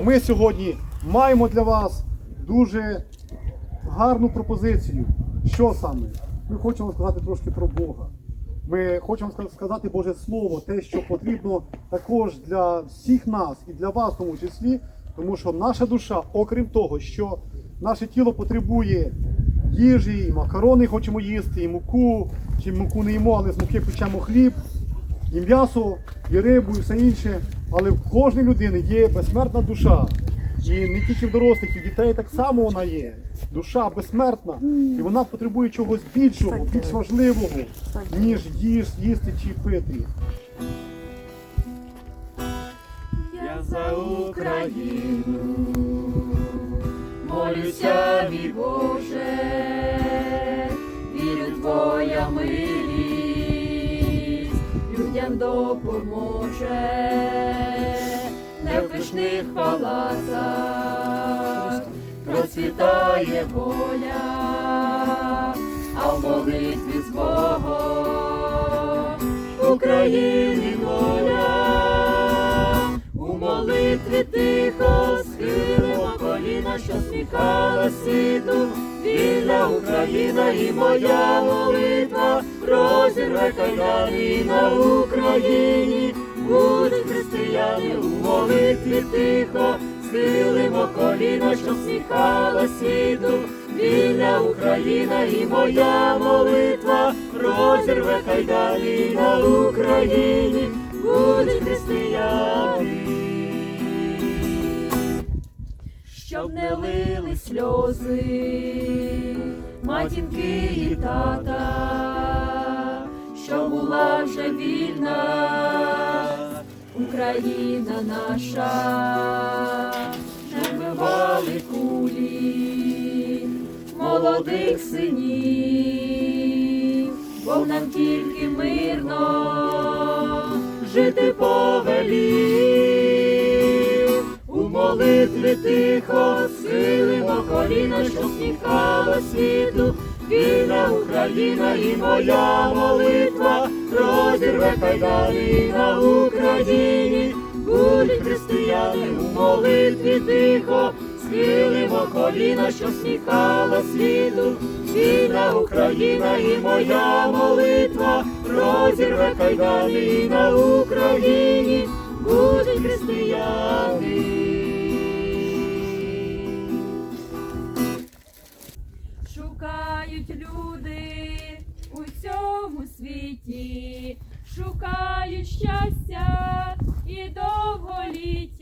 Ми сьогодні маємо для вас дуже гарну пропозицію. Що саме? Ми хочемо сказати трошки про Бога. Ми хочемо сказати Боже Слово, те, що потрібно також для всіх нас і для вас в тому числі, тому що наша душа, окрім того, що наше тіло потребує їжі, і макарони хочемо їсти, і муку, чи муку не їмо, але з муки печемо хліб, і м'ясо, і рибу, і все інше. Але в кожної людини є безсмертна душа. І не тільки в дорослих, і в дітей так само вона є. Душа безсмертна, і вона потребує чогось більшого, більш важливого, ніж їж, їсти чи пити. Я за Україну молюся, мій Боже, вірю Твоя милість людям допоможе, пишних палацах процвітає воля, а в молитві з Богом України воля. У молитві тихо схилимо коліна, що сміхала світу. Вільна Україна і моя молитва, розірве кайдани на Україні, будуть християни у молитві тихо, схилимо коліна, що сміхала світу. Вільна Україна і моя молитва, розірве кайдани на Україні, будуть християни. Щоб не лили сльози, матінки і тата, що була вже вільна, Україна наша, не вбивали кулі молодих синів, бо нам тільки мирно жити повелів. У молитві тихо схилимо коліна, що сміхала світу. Вільна Україна і моя молитва розірве кайдани на Україні. Будуть християни у молитві тихо, схилимо коліна, що сміхала світу. Вільна Україна і моя молитва розірве кайдани на Україні. Будуть християни. Шукають люди світі, шукають щастя і довголіття,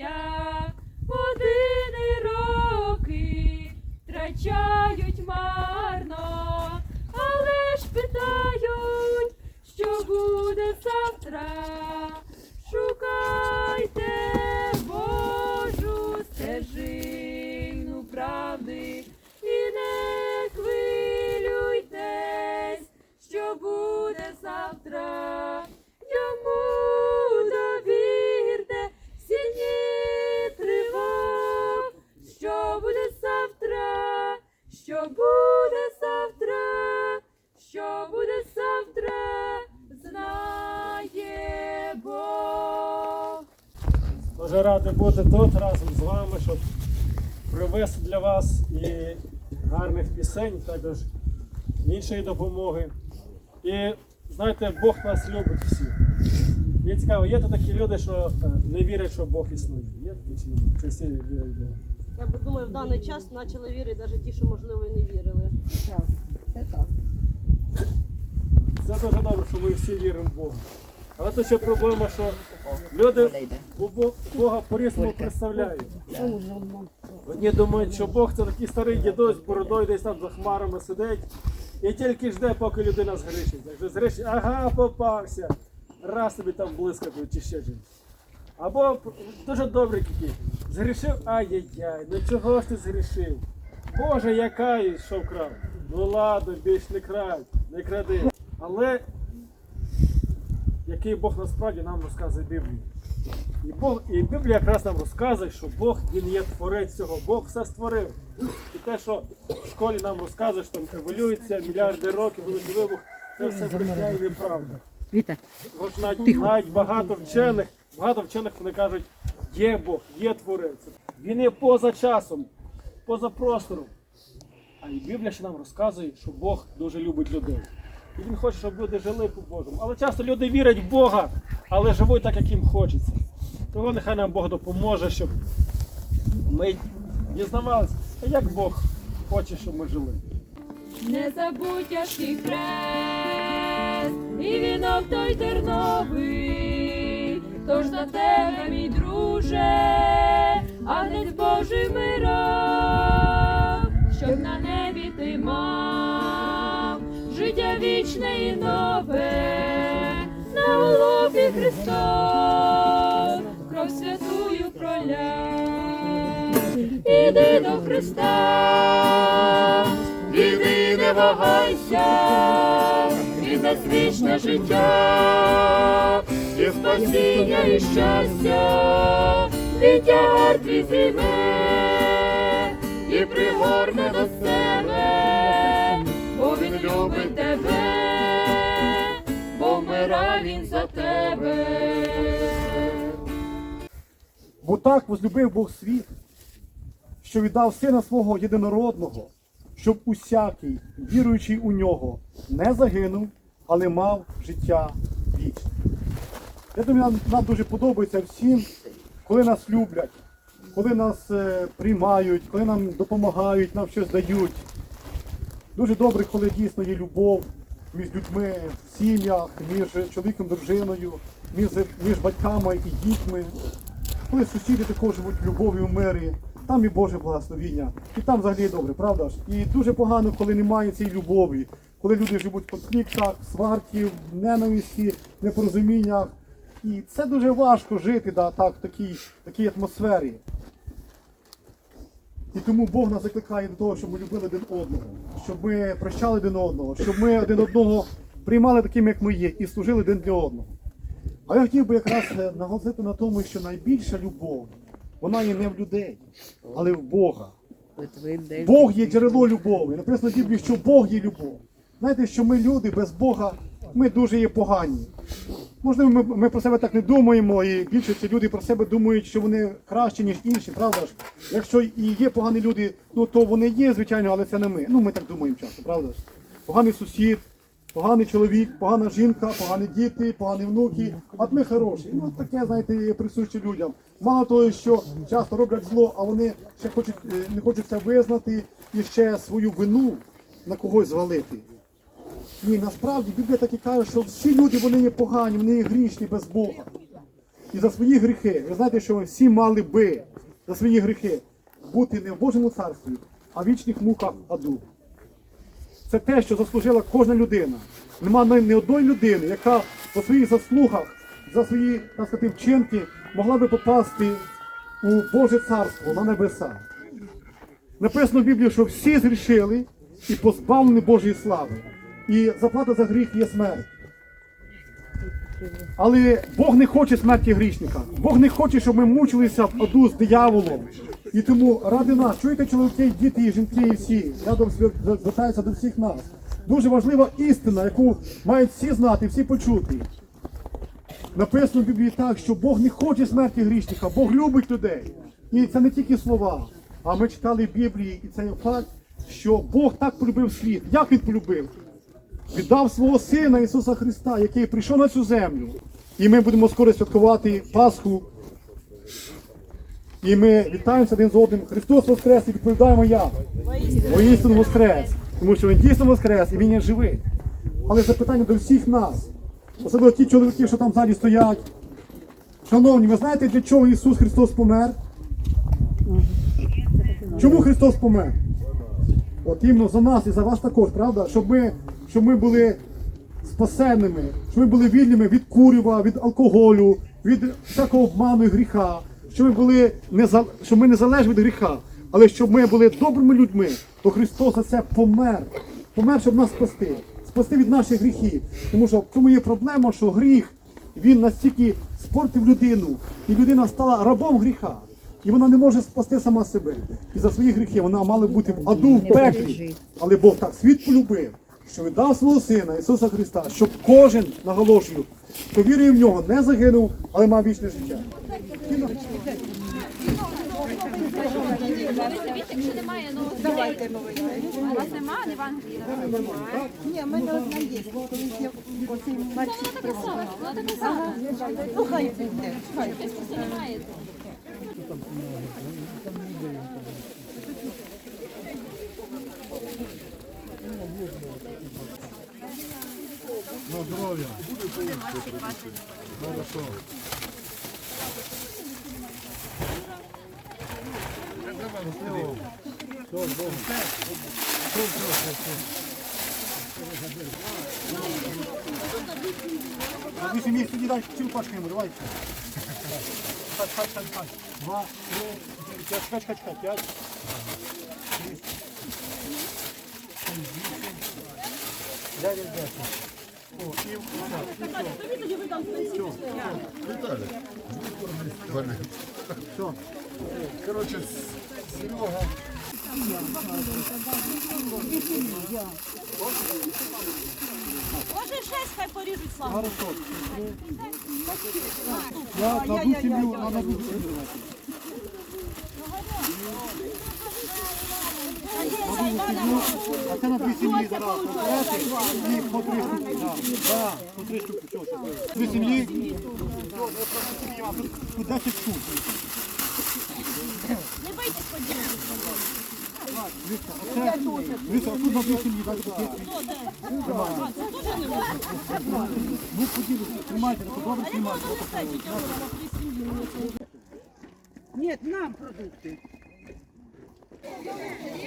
Дуже радий бути тут разом з вами, щоб привести для вас і гарних пісень, також іншої допомоги. І знаєте, Бог нас любить всіх. Мені цікаво, є тут такі люди, що е, не вірять, що Бог існує. Є такі чи всі вірять в Бога? Я б думаю, в даний час почали вірити навіть ті, що можливо і не вірили. Так, це так. Це дуже добре, що ми всі віримо в Бога. Але тут ще проблема, що люди Бога по-різному представляють. Одні думають, що Бог це такий старий дідусь бородою десь там за хмарами сидить і тільки жде, поки людина згрішить. Якщо згрішить, ага, попався. Раз тобі там блискавку чи ще щось. Або дуже добрий такий. Згрішив, ай-яй-яй, ну чого ж ти згрішив? Боже, я каюсь, що вкрав. Ну ладно, більш не край, не кради. Але який Бог насправді нам розказує Біблію. І Бог, і Біблія якраз нам розказує, що Бог він є творець цього, Бог все створив. І те, що в школі нам розказує, що там еволюція, мільярди років, великий вибух, це все брехня і неправда. Бо ж навіть, навіть багато вчених, багато вчених вони кажуть, є Бог, є творець. Він є поза часом, поза простором. А і Біблія ще нам розказує, що Бог дуже любить людей. І Він хоче, щоб люди жили по Божому. Але часто люди вірять в Бога, але живуть так, як їм хочеться. Того нехай нам Бог допоможе, щоб ми дізнавалися, як Бог хоче, щоб ми жили. Не забудь тяжкий хрест і вінок той терновий, тож за тебе, мій друже, агнець Божий мирав, щоб на небі ти мав вічне і нове, на голові Христос, кров святую проляв. Іди до Христа, іди не вагайся, і за вічне життя, і спасіння, і щастя, і тягар твій зійме, і пригорне до себе, любить тебе, бо вмирав він за тебе. Бо так возлюбив Бог світ, що віддав сина свого єдинородного, щоб усякий, віруючий у нього, не загинув, але мав життя вічне. Я думаю, нам, нам дуже подобається всім, коли нас люблять, коли нас е, приймають, коли нам допомагають, нам щось дають. Дуже добре, коли дійсно є любов між людьми в сім'ях, між чоловіком, дружиною, між, між батьками і дітьми. Коли сусіди також живуть в любові, в мирі, там і Боже благословіння. І там взагалі добре, правда ж? І дуже погано, коли немає цієї любові, коли люди живуть в конфліктах, сварки, в ненависті, непорозуміннях. І це дуже важко жити да, так, в такій, такій атмосфері. І тому Бог нас закликає до того, щоб ми любили один одного, щоб ми прощали один одного, щоб ми один одного приймали таким, як ми є, і служили один для одного. А я хотів би якраз е, наголосити на тому, що найбільша любов, вона є не в людей, але в Бога. Бог є джерело любові. Написано в Біблії, що Бог є любов. Знаєте, що ми люди без Бога, ми дуже є погані. Можливо, ми, ми про себе так не думаємо, і більшості люди про себе думають, що вони кращі, ніж інші, правда ж? Якщо і є погані люди, ну то вони є, звичайно, але це не ми. Ну, ми так думаємо часто, правда ж? Поганий сусід, поганий чоловік, погана жінка, погані діти, погані внуки, а ми хороші. Ну таке, знаєте, є присуще людям. Мало того, що часто роблять зло, а вони ще хочуть, е, не хочуть це визнати і ще свою вину на когось звалити. Ні, насправді Біблія так і каже, що всі люди вони є погані, вони є грішні без Бога. І за свої гріхи, ви знаєте, що ми всі мали би за свої гріхи бути не в Божому царстві, а в вічних муках аду. Це те, що заслужила кожна людина. Нема ні одної людини, яка по своїх заслугах, за свої так сказати, вчинки могла би попасти у Боже царство на небеса. Написано в Біблії, що всі згрішили і позбавлені Божої слави. І заплата за гріх є смерть. Але Бог не хоче смерті грішника. Бог не хоче, щоб ми мучилися в аду з дияволом. І тому ради нас, чуєте, чоловіки, діти, і жінки, і всі, я звертаюся до всіх нас. Дуже важлива істина, яку мають всі знати, всі почути. Написано в Біблії так, що Бог не хоче смерті грішника, Бог любить людей. І це не тільки слова. А ми читали в Біблії, і це є факт, що Бог так полюбив світ. Як він полюбив? Віддав свого Сина Ісуса Христа, який прийшов на цю землю. І ми будемо скоро святкувати Пасху. І ми вітаємося один з одним. Христос Воскрес і відповідаємо як? Воістину Воскрес. Тому що Він дійсно Воскрес і Він є живий. Але запитання до всіх нас, особливо ті чоловіки, що там ззаді стоять. Шановні, ви знаєте, для чого Ісус Христос помер? Чому Христос помер? От іменно за нас і за вас також, правда? Щоб ми, щоб ми були спасенними, щоб ми були вільними від курюва, від алкоголю, від всякого обману і гріха, щоб ми були не щоб ми не залежали від гріха, але щоб ми були добрими людьми, то Христос за це помер. Помер, щоб нас спасти, спасти від наших гріхів. Тому що в цьому є проблема, що гріх він настільки спортив людину, і людина стала рабом гріха. І вона не може спасти сама себе. І за свої гріхи вона мала бути в аду в пеклі. Але Бог так світ полюбив, що віддав свого сина Ісуса Христа, щоб кожен, наголошую, хто вірує в нього, не загинув, але мав вічне життя. Якщо немає, ну давайте новий. У вас немає Євангелія? Ні, в мене одна є. Оцей мальчик сама. Ну, хай піде. Немає. На здоров'я. Хорошо. Щасливо. Все, з Богом. Все, все, все, все. На вісім місць тоді дай цілу пачку йому, давай. Хай, хай, хай, хай. Два, три, чотири, п'ять, чекай, чекай, чекай, п'ять. Шість. Сім, вісім. Дев'ять, десять. І все. Короче, Серега. Може шесть хай поріжуть. Хорошо. Я на одну сім'ю, на одну сім'ю. А на дві сім'ї зараз. І по три штуки. Да, по три штуки. Дві сім'ї. Тут- Тут 10 штук. Не бийтесь поділити. Дивіться, дивіться, тут на дві сім'ї. Ну, поділіться, тримайте, добре тримайте. Ні, нам продукти.